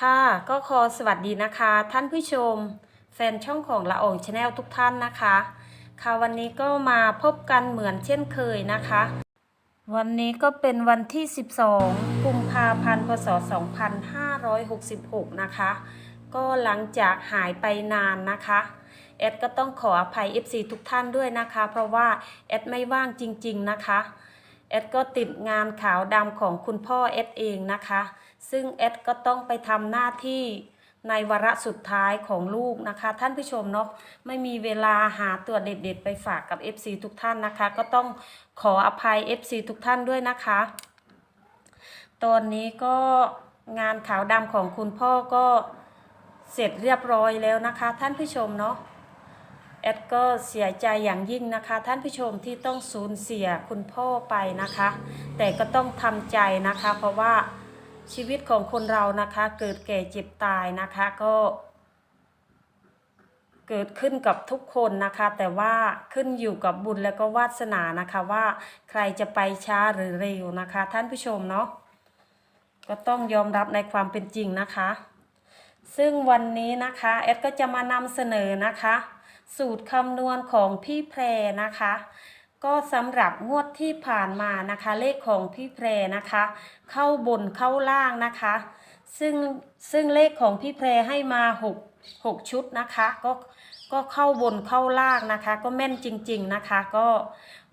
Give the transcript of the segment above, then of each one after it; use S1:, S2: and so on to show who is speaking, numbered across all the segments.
S1: ค่ะก็ขอสวัสดีนะคะ ท่านผู้ชม แฟนช่องของละอองชาแนลทุกท่านนะคะ ค่ะวันนี้ก็มาพบกันเหมือนเช่นเคยนะคะ วันนี้ก็เป็นวันที่ 12 กุมภาพันธ์พศ 2566 นะคะ ก็หลังจากหายไปนานนะคะแอดก็ต้องขออภัย FC ทุกท่านด้วยนะคะ เพราะว่าแอดไม่ว่างจริง ๆ นะคะ อดก็ติดงานขาวดำของคุณพ่อแอดเองนะคะ ซึ่งแอดก็ต้องไปทำหน้าที่ในวาระสุดท้ายของลูกนะคะ ท่านผู้ชมเนาะไม่มีเวลาหาตัวเด็ดๆ ไปฝากกับ FC ทุกท่านนะคะ ก็ต้องขออภัย FC ทุกท่านด้วยนะคะ ตอนนี้ก็งานขาวดำของคุณพ่อก็เสร็จเรียบร้อยแล้วนะคะ ท่านผู้ชมเนาะ แอดก็เสียใจอย่างยิ่งนะคะ ท่านผู้ชมที่ต้องสูญเสียคุณพ่อไปนะคะ แต่ก็ต้องทำใจนะคะ เพราะว่าชีวิตของคนเรานะคะ เกิดแก่เจ็บตายนะคะก็ เกิดขึ้นกับทุกคนนะคะ แต่ว่าขึ้นอยู่กับบุญและก็วาสนานะคะว่าใครจะไปช้าหรือเร็วนะคะ ท่านผู้ชมเนาะก็ต้องยอมรับในความเป็นจริงนะคะ ซึ่งวันนี้นะคะแอดก็จะมานำเสนอนะคะ สูตรคำนวณของพี่แพรนะคะ ก็สำหรับงวดที่ผ่านมานะคะ เลขของพี่แพรนะคะ เข้าบนเข้าล่างนะคะ ซึ่งซึ่งเลขของพี่แพรให้มา6 6ชุดนะคะ ก็ก็เข้าบนเข้าล่างนะคะ ก็แม่นจริง ๆนะคะ ก็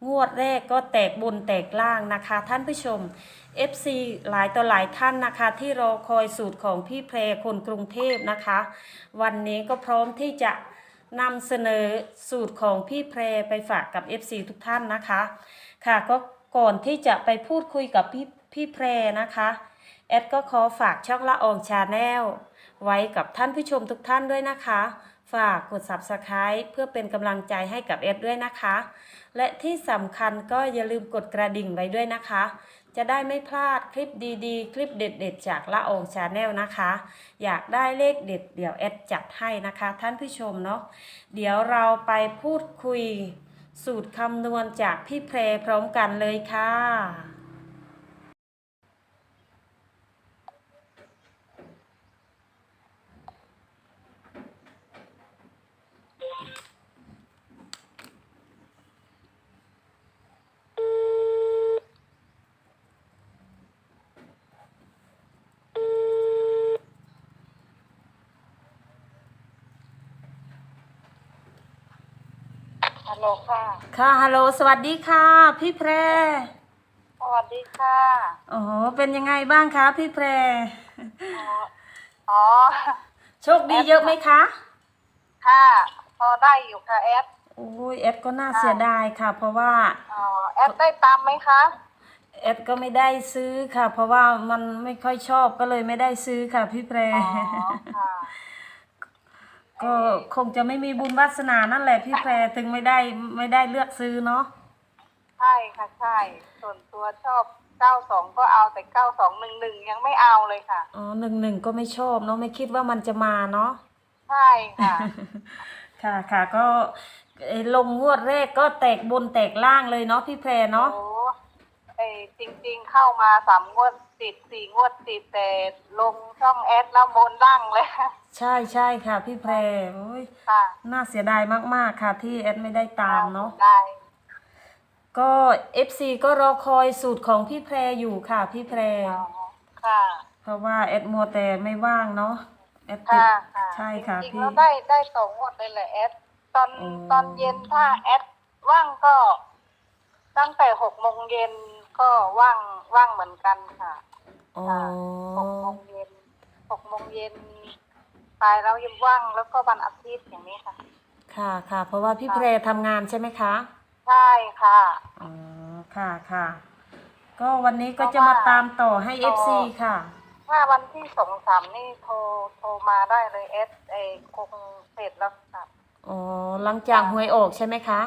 S1: งวดแรกก็แตกบนแตกล่างนะคะ ท่านผู้ชม FC หลายต่อหลายท่านนะคะ ที่รอคอยสูตรของพี่แพรคนกรุงเทพนะคะ วันนี้ก็พร้อมที่จะ นำเสนอสูตรของพี่แพรไปฝากกับ FC ทุกท่านนะคะ ค่ะก็ก่อนที่จะไปพูดคุยกับพี่พี่แพรนะคะแอดก็ขอฝากช่องละอองชาแนลไว้กับท่านผู้ชมทุกท่านด้วยนะคะ ฝากกด Subscribe เพื่อเป็นกำลังใจให้กับแอดด้วยนะคะ และที่สำคัญก็อย่าลืมกดกระดิ่งไว้ด้วยนะคะ จะได้ไม่พลาดคลิปดีๆ คลิปเด็ดๆ จากละองชาแนลนะคะ อยากได้เลขเด็ดเดี๋ยวแอดจัดให้นะคะ ท่านผู้ชมเนาะเดี๋ยวเราไปพูดคุยสูตรคำนวณจากพี่แพรพร้อมกันเลยค่ะ
S2: ฮัลโหลค่ะ
S1: ค่ะฮัลโหลสวัสดีค่ะ พี่แพร
S2: สวัสดีค่ะ
S1: โอ้โหเป็นยังไงบ้างคะพี่แพร
S2: อ๋ออ๋อ
S1: โชคดีเยอะไหมคะ
S2: ค่ะพอได้อยู่ค่ะแอด
S1: โอ้ยแอดก็น่าเสียดายค่ะ เพราะว่า
S2: อ๋อแอดได้ตามไหมคะ
S1: แอดก็ไม่ได้ซื้อค่ะ เพราะว่ามันไม่ค่อยชอบก็เลยไม่ได้ซื้อค่ะพี่แพร
S2: อ๋อค่ะ
S1: ก็คงจะไม่มีบุญวาสนานั่นแหละพี่แพรถึงไม่ได้ไม่ได้เลือกซื้อเนาะ
S2: ใช่ค่ะใช่ ส่วนตัวชอบเก้าสองก็เอาแต่เก้าสองหนึ่งหนึ่งยังไม่เอาเลยค่ะ
S1: อ๋อหนึ่งหนึ่งก็ไม่ชอบเนาะไม่คิดว่ามันจะมาเนาะ
S2: ใช่ค่ะ
S1: ค่ะค่ะก็เอ่อลงงวดแรกก็แตกบนแตกล่างเลยเนาะพี่แพรเนาะ
S2: โอ้ไอจริง ๆ เข้ามาสามงวด ติดสี่งวดติดแต่ลงช่องแอดแล้วบนล่างเลย
S1: ใช่ใช่ค่ะ พี่แพรโอ้ย
S2: ค่ะ
S1: น่าเสียดายมากๆค่ะ ที่แอดไม่ได้ตามเนาะ
S2: ได้
S1: ก็ FC ก็รอคอยสูตรของพี่แพรอยู่ค่ะ พี่แพร
S2: อ๋อค่ะ
S1: เพราะว่าแอดมัวแต่ไม่ว่างเนาะแอดติด
S2: ค่ะค่ะ
S1: ใช่ค่ะ
S2: จริงๆ
S1: พี่
S2: แล้วได้ได้สองงวดเลยแหละแอดตอน
S1: อืม
S2: ตอนเย็นถ้าแอดว่างก็ ตั้งแต่หกโมงเย็นก็ว่างว่างเหมือนกันค่ะ
S1: อ๋อ
S2: หกโมงเย็นหกโมงเย็นไปแล้วยังว่างแล้วก็วันอาทิตย์อย่างนี้ค่ะ
S1: ค่ะค่ะ เพราะว่าพี่แพรทำงานใช่ไหมคะ
S2: ใช่ค่ะ
S1: อ๋อ ค่ะค่ะ ก็วันนี้ก็จะมาตามต่อให้ FC ค่ะ
S2: ถ้าวันที่สองสามนี่โทรโทรมาได้เลยเอสเอคงเสร็จแล้วค่ะ
S1: อ๋อ หลังจากหวยออกใช่ไหมคะ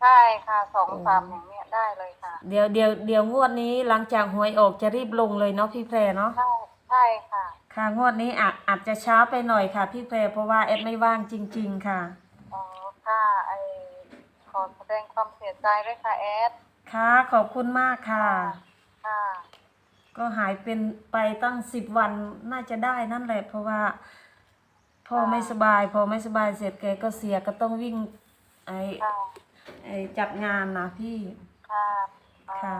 S2: ใช่ค่ะสอง
S1: โอ้
S2: สามอย่างเนี้ย ได้เลยค่ะ
S1: เดี๋ยวเดี๋ยวเดี๋ยวงวดนี้หลังจากหวยออกจะรีบลงเลยเนาะพี่แพรเนาะ
S2: ใช่ใช่ค่ะ
S1: ค่ะงวดนี้อาจอาจจะช้าไปหน่อยค่ะ พี่แพรเพราะว่าแอดไม่ว่างจริง ๆ ค่ะ
S2: อ๋อค่ะไอขอแสดงความเสียใจด้วยค่ะแอด
S1: ค่ะขอบคุณมากค่ะ
S2: ค่ะ
S1: ก็ก็หายเป็นไปตั้งสิบวันน่าจะได้นั่นแหละ เพราะว่าพ่อไม่สบาย พอไม่สบายเสร็จแกก็เสียก็ต้องวิ่งไอ
S2: ค่ะ
S1: ไอจัดงานนะพี่
S2: ค่ะอ่า
S1: ค่ะ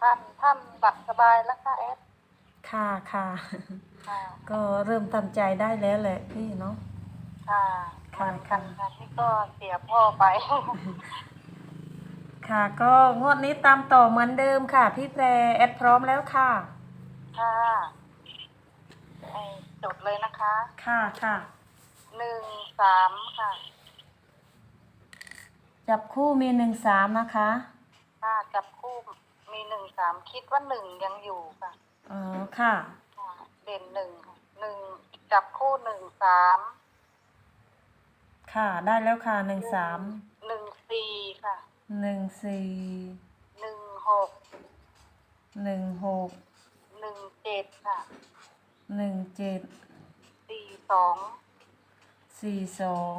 S2: ท่านท่านหลับสบายแล้วค่ะแอด
S1: ค่ะค่ะ
S2: ค่ะ
S1: ก็เริ่มทำใจได้แล้วแหละพี่เนาะ
S2: ค่ะเห
S1: ค่ะ
S2: มือนกันค่ะที่ก็เสียพ่อไป
S1: ค่ะก็งวดนี้ตามต่อเหมือนเดิมค่ะ พี่แพรแอดพร้อมแล้วค่ะ
S2: ค่ะไอ้จดเลยนะคะ
S1: ค่ะค่ะ
S2: หนึ่งสามค่ะ
S1: จับคู่มีหนึ่งสามนะคะ
S2: ค่ะจับคู่มีหนึ่ง สามคิดว่าหนึ่งยังอยู่ค่ะ
S1: อ๋อค่ะ
S2: ค่ะ เด่นหนึ่งค่ะหนึ่งจับคู่หนึ่งสาม
S1: ค่ะ ได้แล้วค่ะหนึ่งสาม
S2: หนึ่งสี่ค่ะ
S1: หนึ่งสี่
S2: หนึ่งหก
S1: หนึ่งหก
S2: หนึ่งเจ็ดค่ะ
S1: หนึ่งเจ็ด
S2: สี่สอง
S1: สี่สอง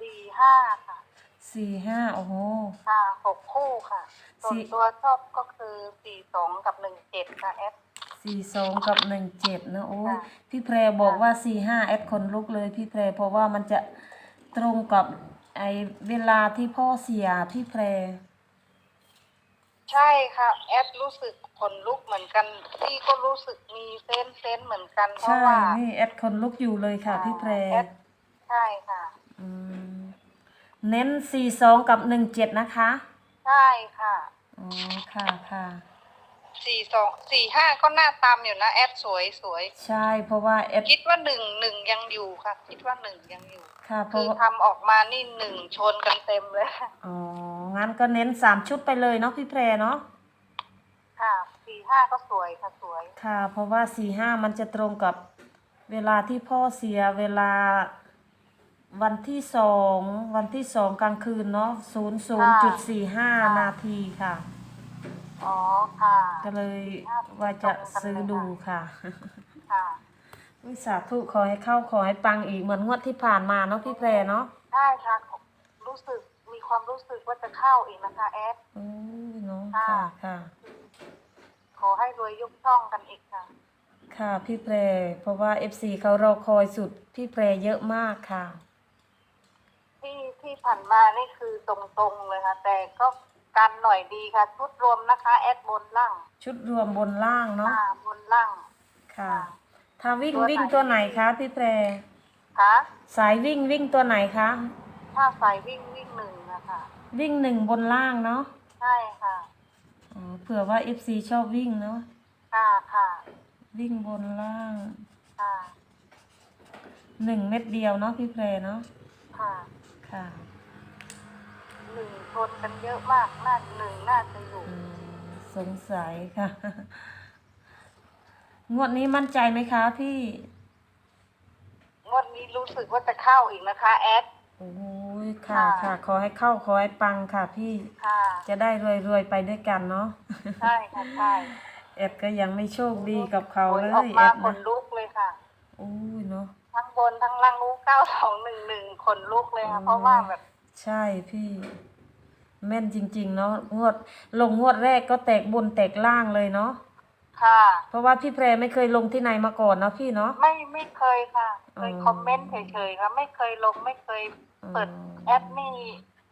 S2: สี่ห้าค่ะ
S1: สี่ห้าโอ้โห
S2: ค่ะหกคู่ค่ะ ส่วน
S1: สี่
S2: ตัวชอบก็คือสี่สองกับหนึ่งเจ็ดค่ะแอด
S1: สี่สองกับหนึ่งเจ็ดนะโอ้ย
S2: ค่ะ
S1: พี่แพรบอกว่าสี่ห้าแอดคนลุกเลยพี่แพรเพราะว่ามันจะตรงกับไอเวลาที่พ่อเสียพี่แพร
S2: ใช่ค่ะแอดรู้สึกขนลุกเหมือนกันพี่ก็รู้สึกมีเซนส์เซนส์เหมือนกันเพราะ
S1: ใช่
S2: ว่า
S1: นี่แอดคนลุกอยู่เลยค่ะพี่แพร
S2: แอดใช่ค่ะ
S1: อืมเน้นสี่สองกับหนึ่งเจ็ดนะคะ
S2: ใช่ค่ะ
S1: อ๋อค่ะค่ะ
S2: สี่สองสี่ห้าก็หน้าตามอยู่นะแอดสวยสวย
S1: ใช่เพราะว่าแอด
S2: คิดว่าหนึ่งหนึ่งยังอยู่ค่ะ คิดว่าหนึ่งยังอยู่
S1: ค่ะเพ
S2: คื
S1: ราะ
S2: อ
S1: ว่า
S2: ทำออกมานี่หนึ่งชนกันเต็มเลย
S1: อ๋องั้นก็เน้นสามชุดไปเลยเนาะพี่แพรเนาะ
S2: ค่ะสี่ห้าก็สวยค่ะสวย
S1: ค่ะ เพราะว่าสี่ห้ามันจะตรงกับเวลาที่พ่อเสียเวลา วันที่สองวันที่สองกลางคืนเนาะศูนย์ศูนย์จุดสี่ห้านาทีค่ะ
S2: อ๋อค่ะ
S1: ก็เลยว่าจะซื้อดูค่ะ
S2: ค่ะ
S1: วิสาธุขอให้เข้าขอให้ปังอีกเหมือนงวดที่ผ่านมาเนาะพี่แพรเนาะ
S2: ได้ค่ะ รู้สึกมีความรู้สึกว่าจะเข้าอีกนะคะแอด
S1: โอ้ยเนาะ
S2: ค่ะ
S1: ค่ะค่ะ
S2: ขอให้รวยยกช่องกันอีกค่ะ
S1: ค่ะพี่แพรเพราะว่า FC เขารอคอยสุดพี่แพรเยอะมากค่ะ
S2: ที่ที่ผ่านมานี่คือตรงๆเลยค่ะ แต่ก็กันหน่อยดีค่ะ ชุดรวมนะคะแอดบนล่าง
S1: ชุดรวมบนล่างเนาะ
S2: อ่าบนล่าง
S1: ค่ะ ถ้าวิ่ง
S2: ตัวไหน
S1: วิ่งตัวไหนคะพี่แพร
S2: ค่ะ
S1: สายวิ่งวิ่งตัวไหนคะ
S2: ถ้าสายวิ่งวิ่งหนึ่งนะคะ
S1: วิ่งหนึ่งบนล่างเนาะ
S2: ใช่ค่ะ
S1: อ๋อเผื่อว่า FC ชอบวิ่งเนาะ
S2: ค่ะค่ะ
S1: วิ่งบนล่าง
S2: ค่ะ
S1: หนึ่งเม็ดเดียวเนาะพี่แพรเนาะ
S2: ค่ะ
S1: ค่ะ
S2: หนึ่งชนกันเยอะมากน่าหนึ่งน่าจะอยู่
S1: อืมสงสัยค่ะ งวดนี้มั่นใจไหมคะพี่
S2: งวดนี้รู้สึกว่าจะเข้าอีกนะคะ แอด
S1: โอ้ยค่ะ
S2: ค่ะ
S1: ค่ะ ขอให้เข้า ขอให้ปังค่ะพี่
S2: ค่ะ
S1: จะได้รวยรวยๆไปด้วยกันเนาะ
S2: ใช่ค่ะใช่
S1: แอดก็ยังไม่โชคดีกับเขา
S2: โอ้
S1: เลย
S2: ออก
S1: แอ
S2: มา
S1: ด
S2: ข
S1: นะ
S2: นลุกเลยค่ะ
S1: โอ้ยเนาะ
S2: ทั้งบนทั้งล่างรู้เก้าสองหนึ่งหนึ่งขนลุกเลยค่ะ
S1: โอ้
S2: เพราะว่าแบบ
S1: ใช่พี่ แม่นจริง ๆ เนาะงวดลงงวดแรกก็แตกบนแตกล่างเลยเนาะ
S2: ค่ะ
S1: เพราะว่าพี่แพรไม่เคยลงที่ไหนมาก่อนเนาะพี่เนาะ
S2: ไม่ไม่เคยค่ะ เคย
S1: อ๋อ
S2: คอมเมนต์เฉยๆค่ะไม่เคยลงไม่เคยเปิด
S1: อ๋อ
S2: แอปนี่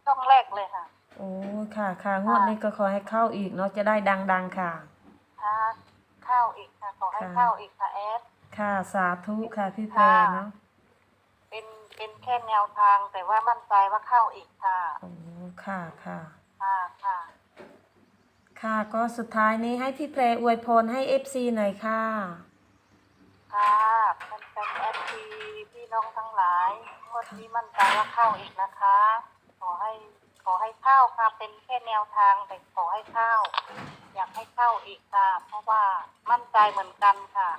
S2: ช่องแรกเลยค่ะ
S1: โอ้ค่ะค่ะงวดนี้ก็ขอให้เข้าอีกเนาะจะได้ดัง ๆ ค่ะ
S2: ค่ะ เข้าอีกค่ะ ขอให้
S1: ค่ะ
S2: เข้าอีกค่ะแอด
S1: ค่ะ สาธุค่ะพี่แพร
S2: ค่ะ
S1: เนาะ
S2: เป็นเป็นแค่แนวทางแต่ว่ามั่นใจว่าเข้าอีกค่ะ
S1: โอ้ค่ะค่ะ
S2: ค่ะค่ะ
S1: ค่ะก็สุดท้ายนี้ให้พี่แพรอวยพรให้เอฟซีหน่อยค่ะ
S2: ค่ะเป็นเป็นแอปทีพี่น้องทั้งหลายงวดนี้มั่นใจว่าเข้าอีกนะคะ ขอให้ขอให้เข้าค่ะเป็นแค่แนวทางแต่ขอให้เข้า อยากให้เข้าอีกค่ะ เพราะว่ามั่นใจเหมือนกันค่ะ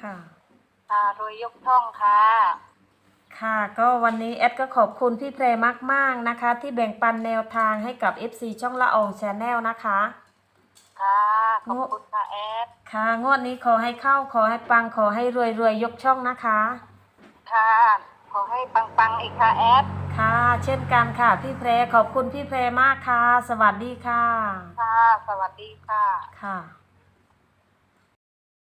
S1: ค่ะ
S2: ค่ะโดยยกช่องค่ะ
S1: ค่ะก็วันนี้แอดก็ขอบคุณพี่แพรมาก ๆ นะคะ ที่แบ่งปันแนวทางให้กับ FC ช่องละอองชาแนลนะคะ
S2: ค่ะขอบคุณค่ะแอด
S1: ค่ะงวดนี้ขอให้เข้าขอให้ปังขอให้รวยรวยๆยกช่องนะคะ
S2: ค่ะ ขอให้ปังๆอีกค่ะแอด
S1: ค่ะ เช่นกันค่ะ พี่แพรขอบคุณพี่แพรมากค่ะ สวัสดีค่ะ
S2: ค่ะ สวัสดีค่ะ
S1: ค่ะ